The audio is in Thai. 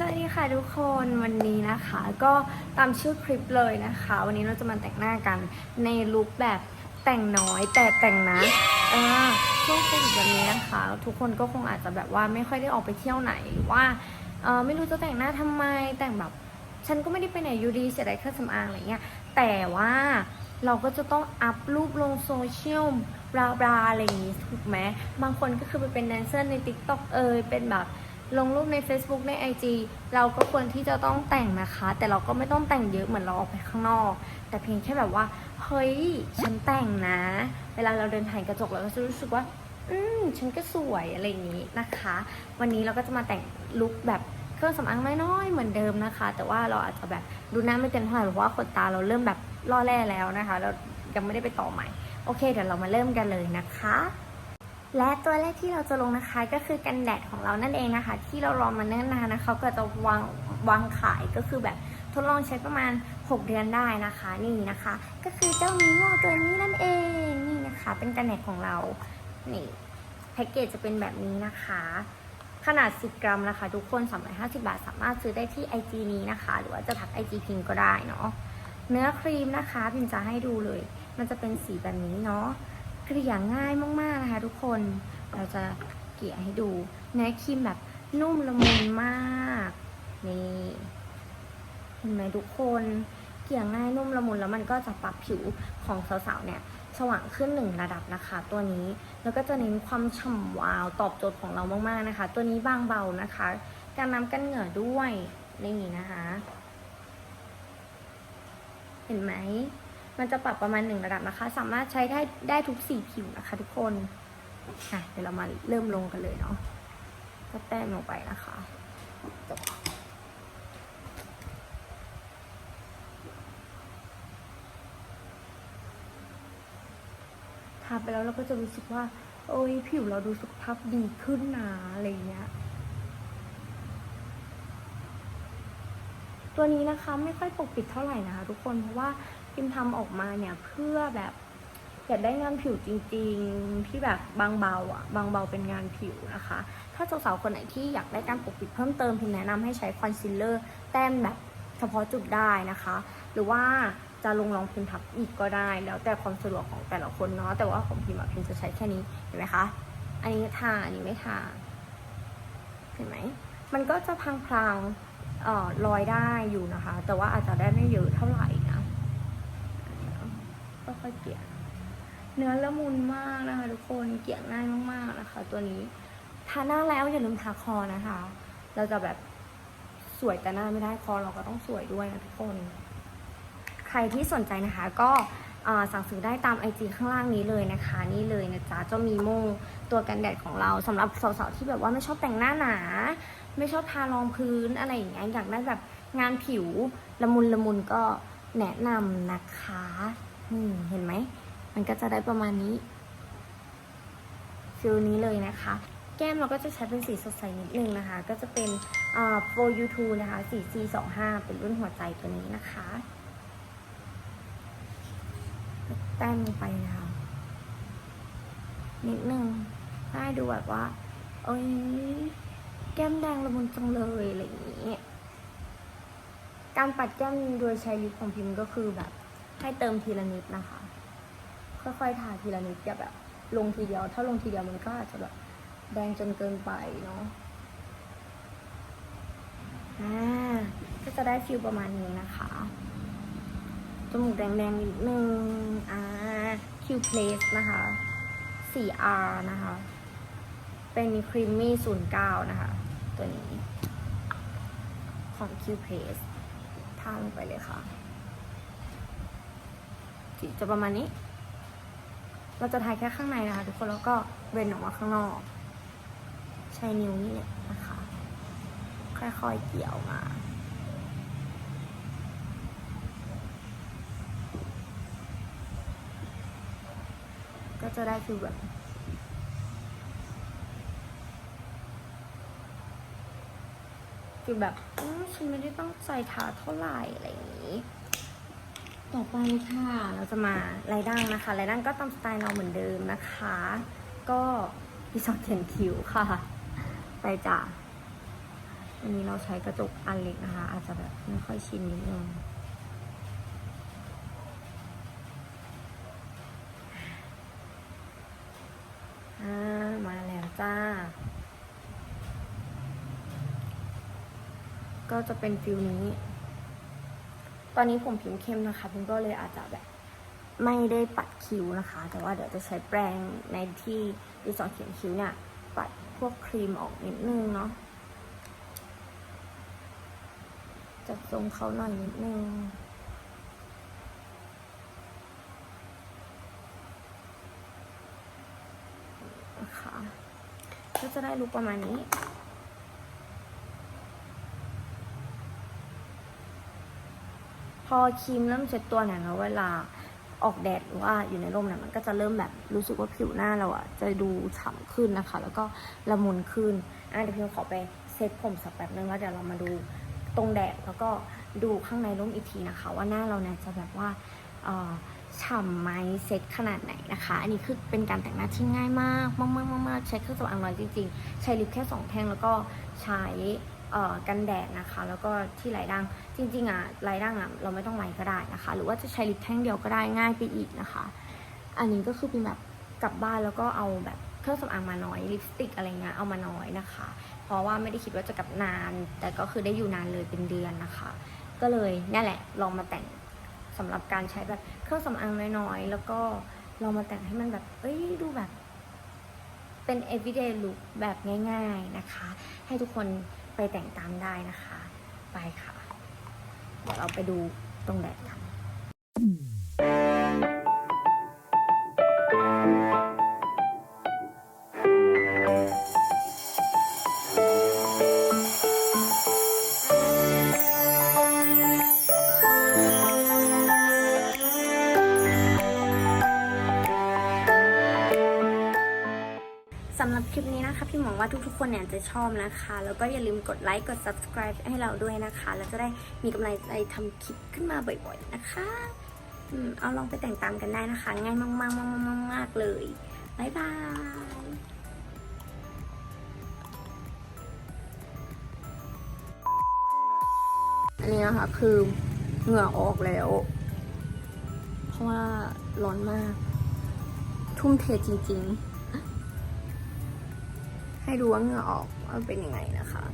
สวัสดีค่ะทุกคนวันนี้นะคะก็ตามชื่อคลิปเลยนะคะ วันนี้เราจะมาแต่งหน้ากันในลุคแบบแต่งน้อยแต่แต่งนะเออช่วงโควิดแบบนี้นะคะ ทุกคนก็คงอาจจะแบบว่าไม่ค่อยได้ออกไปเที่ยวไหนหรือว่าเออไม่รู้จะแต่งหน้าทำไมแต่งแบบ ฉันก็ไม่ได้ไปไหนอยู่ดีเสียดายเครื่องสำอางอะไรเงี้ยแต่ว่าเราก็จะต้องอัพรูปลงโซเชียลบลาบลาอะไรอย่างงี้ถูกไหมบางคนก็คือไปเป็นแดนเซอร์ใน t ิ k t o k เอยเป็นแบบ ลงรูปใน Facebook ใน IG เราก็ควรที่จะต้องแต่งนะคะ แต่เราก็ไม่ต้องแต่งเยอะเหมือนเราออกไปข้างนอก แต่เพียงแค่แบบว่า เฮ้ย ฉันแต่งนะ เวลาเราเดินผ่านกระจกเราก็จะรู้สึกว่า อืม ฉันก็สวยอะไรอย่างนี้นะคะ วันนี้เราก็จะมาแต่งลุคแบบเครื่องสำอางน้อยๆเหมือนเดิมนะคะ แต่ว่าเราอาจจะแบบดูหน้าไม่เต็มเท่าไหร่เพราะว่าขนตาเราเริ่มแบบล่อแร่แล้วนะคะ เรายังไม่ได้ไปต่อใหม่ โอเค เดี๋ยวเรามาเริ่มกันเลยนะคะ และตัวแรกที่เราจะลงนะคะก็คือกันแดดของเรานั่นเองนะคะ ที่เรารอมาเนิ่นนานนะคะก็จะวางวางขายก็คือแบบทดลองใช้ประมาณ 6 เดือนได้นะคะนี่นะคะ ก็คือเจ้ามิโมตัวนี้นั่นเองนี่นะคะ เป็นกันแดดของเรานี่แพ็กเกจจะเป็นแบบนี้นะคะ ขนาด 10 กรัมนะคะ ทุกคน 350 บาทสามารถซื้อได้ที่ IG นี้นะคะ หรือว่าจะทัก IG พิมก็ได้เนาะเนื้อครีมนะคะพิมจะให้ดูเลย มันจะเป็นสีแบบนี้เนาะ เกลี่ยง่ายมากๆนะคะ ทุกคนเราจะเกลี่ยให้ดูเนื้อครีมแบบนุ่มละมุนมากนี่เห็นไหมทุกคนเกลี่ยง่ายนุ่มละมุนแล้วมันก็จะปรับผิวของสาวๆเนี่ยสว่างขึ้นหนึ่งระดับนะคะ ตัวนี้แล้วก็จะเน้นความฉ่ำวาวตอบโจทย์ของเรามากๆนะคะ ตัวนี้บางเบานะคะ การน้ำกันเหงื่อด้วยนี่นะคะ เห็นไหม มันจะปรับประมาณหนึ่งระดับนะคะ สามารถใช้ได้ได้ทุกสีผิวนะคะ ทุกคนอะเดี๋ยวเรามาเริ่มลงกันเลยเนาะก็แต้มลงไปนะคะจบทาไปแล้วเราก็จะรู้สึกว่า โอ้ยผิวเราดูสุขภาพดีขึ้นนะอะไรเงี้ย ตัวนี้นะคะไม่ค่อยปกปิดเท่าไหร่นะคะ ทุกคนเพราะว่า พิมทำออกมาเนี่ยเพื่อแบบอยากได้งานผิวจริง ๆ ที่แบบบางเบาอะบางเบาเป็นงานผิวนะคะ ถ้าสาวๆคนไหนที่อยากได้การปกปิดเพิ่มเติมพิมแนะนำให้ใช้คอนซีลเลอร์แต้มแบบเฉพาะจุดได้นะคะ หรือว่าจะลงรองพิมพ์ทับอีกก็ได้ แล้วแต่ความสะดวกของแต่ละคนเนาะแต่ว่าของพิมอะพิมจะใช้แค่นี้เห็นไหมคะอันนี้ทาอันนี้ไม่ทาเห็นไหมมันก็จะพลางๆเอ่อลอยได้อยู่นะคะ แต่ว่าอาจจะได้ไม่เยอะเท่าไหร่ ค่อยๆเกลี่ยเนื้อละมุนมากนะคะทุกคนเกลี่ยง่ายมากๆนะคะ ตัวนี้ทาหน้าแล้วอย่าลืมทาคอนะคะ เราจะแบบสวยแต่หน้าไม่ได้คอเราก็ต้องสวยด้วยนะทุกคน ใครที่สนใจนะคะ ก็สั่งซื้อได้ตามไอจีข้างล่างนี้เลยนะคะ นี่เลยนะจ๊ะเจ้ามีโมตัวกันแดดของเราสำหรับสาวๆที่แบบว่าไม่ชอบแต่งหน้าหนา ไม่ชอบทารองพื้นอะไรอย่างเงี้ยอยากได้แบบงานผิวละมุนละมุนก็แนะนำนะคะ นี่เห็นไหม มันก็จะได้ประมาณนี้ฟิลนี้เลยนะคะ แก้มเราก็จะใช้เป็นสีสดใสนิดนึงนะคะ ก็จะเป็นอ่า for you two นะคะสี C 2 5 เป็นรุ่นหัวใจตัวนี้นะคะแต้มลงไปนะคะนิดนึงให้ดูแบบว่าเอ้ยแก้มแดงละมุนจังเลยอะไรอย่างนี้ การปัดแก้มโดยใช้ลิปของพิมพ์ก็คือแบบ ให้เติมทีละนิดนะคะ ค่อยๆทาทีละนิดอย่าแบบลงทีเดียว ถ้าลงทีเดียวมันก็อาจจะแบบแดงจนเกินไปเนาะอ่าก็จะได้ฟิลประมาณนี้นะคะจมูกแดงๆนิดนึงอ่า Q Place นะคะ 4R นะคะ เป็นครีมมี่09 นะคะ ตัวนี้ ของ Q Place ทาลงไปเลยค่ะ สีจะประมาณนี้ เราจะทายแค่ข้างในนะคะ ทุกคนแล้วก็เว้นออกมาข้างนอก ใช้นิ้วนี่เนี่ยนะคะ ค่อยๆเกี่ยวมาก็จะได้ฟิลแบบฟิลแบบฉันไม่ได้ต้องใจทาเท่าไหร่อะไรอย่างนี้ ต่อไปค่ะเราจะมาไลายดั้งนะคะไลายดั้งก็ตามสไตล์เราเหมือนเดิมนะคะ ก็พิซซ่าเขียนคิ้วค่ะ ไปจ้ะอันนี้เราใช้กระจกอันเล็กนะคะ อาจจะแบบไม่ค่อยชินนิดนึงมาแล้วจ้า ก็จะเป็นฟิลนี้ ตอนนี้ผมผิวเข้มนะคะพิมก็เลยอาจจะแบบไม่ได้ปัดคิ้วนะคะ แต่ว่าเดี๋ยวจะใช้แปรงในที่ดินสอเขียนคิ้วเนี่ย ปัดพวกครีมออกนิดนึงเนาะจัดทรงเขาหน่อยนิดนึงนะคะก็จะได้ลุกประมาณนี้ พอครีมเริ่มเซ็ตตัวเนี่ยแล้วเวลาออกแดดหรือว่าอยู่ในร่มเนี่ยมันก็จะเริ่มแบบรู้สึกว่าผิวหน้าเราอะจะดูฉ่ำขึ้นนะคะ แล้วก็ละมุนขึ้นอะเดี๋ยวพี่ขอไปเซ็ตผมสักแป๊บนึงแล้วเดี๋ยวเรามาดูตรงแดดแล้วก็ดูข้างในร่มอีกทีนะคะ ว่าหน้าเราเนี่ยจะแบบว่าอ่อฉ่ำไหมเซ็ตขนาดไหนนะคะ อันนี้คือเป็นการแต่งหน้าที่ง่ายมากมากมากมากใช้เครื่องสำอางน้อยจริงๆ ใช้ลิปแค่สองแท่งแล้วก็ใช้ กันแดดนะคะ แล้วก็ที่ไหลดังจริงๆอะไหลดังอะเราไม่ต้องไหลก็ได้นะคะ หรือว่าจะใช้ลิปแท่งเดียวก็ได้ง่ายไปอีกนะคะ อันนี้ก็คือเป็นแบบกลับบ้านแล้วก็เอาแบบเครื่องสำอางมาน้อยลิปสติกอะไรเงี้ยเอามาน้อยนะคะ เพราะว่าไม่ได้คิดว่าจะกลับนาน แต่ก็คือได้อยู่นานเลยเป็นเดือนนะคะ ก็เลยนี่แหละลองมาแต่งสำหรับการใช้แบบเครื่องสำอางน้อยๆแล้วก็ลองมาแต่งให้มันแบบ เอ้ยดูแบบ เป็น everyday look แบบง่าย ๆนะคะ ให้ทุกคน ไปแต่งตามได้นะคะ ไปค่ะ เดี๋ยวเราไปดูตรงแดดกันำหรับคลิปนี้นะคะพี่หวังว่าทุกๆคนเนี่ยจะชอบนะคะ แล้วก็อย่าลืมกดไลค์กด subscribe ให้เราด้วยนะคะ แล้วจะได้มีกำลังใจทำคลิปขึ้นมาบ่อยๆนะคะอืมเอาลองไปแต่งตามกันได้นะคะ ง่ายมากๆๆๆๆๆเลยบ๊ายบายอันนี้นะคะคือเหงื่อออกแล้ว เพราะว่าร้อนมาก ทุ่มเทจริง ๆ ให้ดูว่าเหงื่อออกว่าเป็นยังไงนะคะ